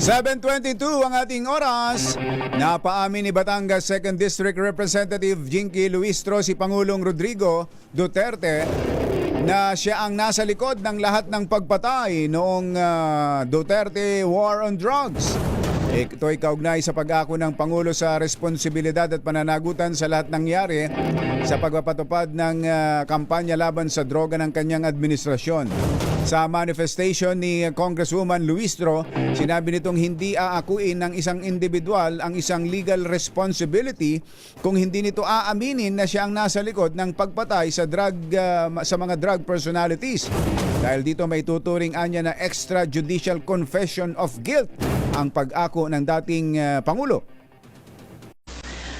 7.22 ang ating oras. Napaamin ni Batangas 2nd District Representative Jinky Luistro si Pangulong Rodrigo Duterte na siya ang nasa likod ng lahat ng pagpatay noong ah, Duterte War on Drugs. Ito ay kaugnay sa pag-ako ng Pangulo sa responsibilidad at pananagutan sa lahat nangyari sa pagpapatupad ng ah, kampanya laban sa droga ng kanyang administrasyon. Sa manifestation ni Congresswoman Luistro, sinabi nitong hindi aakuin ng isang individual ang isang legal responsibility kung hindi nito aaminin na siya ang nasa likod ng pagpatay sa drug ah, sa mga drug personalities. Dahil dito may tuturing anya na extrajudicial confession of guilt ang pag-ako ng dating ah, Pangulo.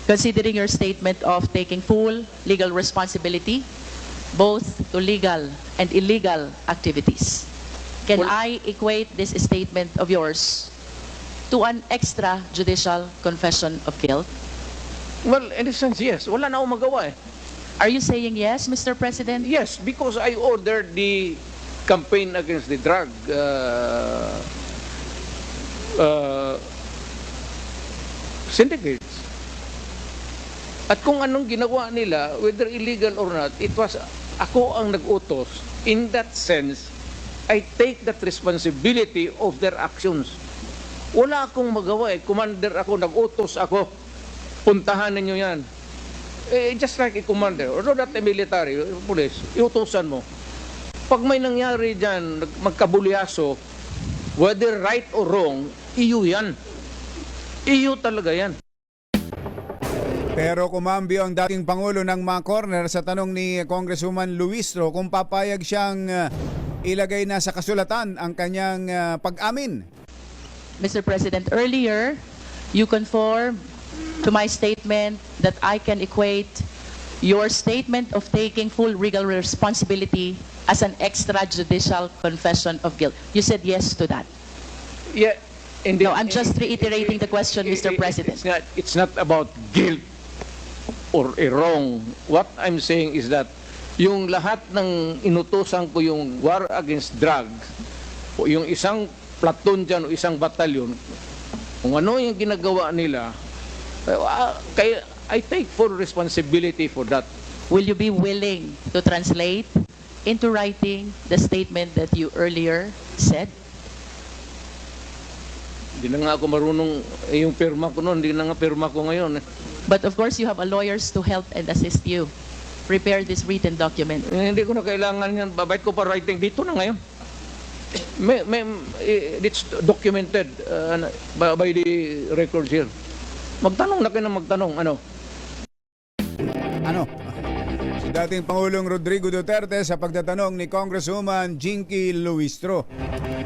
considering your statement of taking full legal responsibility both to legal and illegal activities. Can Well- I equate this statement of yours to an extrajudicial confession of guilt? Well, in a sense, yes. Wala na akong magawa eh. Are you saying yes, Mr. President? Yes, because I ordered the campaign against the drug uh, uh, syndicates. At kung anong ginawa nila, whether illegal or not, it was ako ang nag-utos. In that sense, I take that responsibility of their actions. Wala akong magawa eh. Commander ako, nag-utos ako. Puntahan ninyo yan. Eh, just like a commander, or not a military, police, iutosan mo. Pag may nangyari dyan, magkabulyaso, whether right or wrong, iyo yan. Iyo talaga yan. Pero kumambyo ang dating Pangulo ng mga corner sa tanong ni Congresswoman Luistro kung papayag siyang ah, ilagay na sa kasulatan ang kanyang ah, pag-amin. Mr. President, earlier you conform to my statement that I can equate your statement of taking full legal responsibility as an extrajudicial confession of guilt. You said yes to that. Yeah, hindi, No, I'm just reiterating the question, Mr. President. It's not, it's not about guilt or a wrong. What I'm saying is that yung lahat ng inutosan ko yung war against drugs, o yung isang platoon dyan o isang batalyon, kung ano yung ginagawa nila, uh, kaya I take full responsibility for that. Will you be willing to translate into writing the statement that you earlier said? Hindi na nga ako marunong, eh, yung pirma ko noon, hindi na nga pirma ko ngayon. eh. But of course, you have a lawyers to help and assist you. Prepare this written document. Eh, hindi ko na kailangan yan. Babait ko pa writing dito na ngayon. May, may, eh, it's documented uh, by, by the records here. Magtanong na kayo na magtanong. Ano? Ano? Si dating Pangulong Rodrigo Duterte sa pagtatanong ni Congresswoman Jinky Luistro.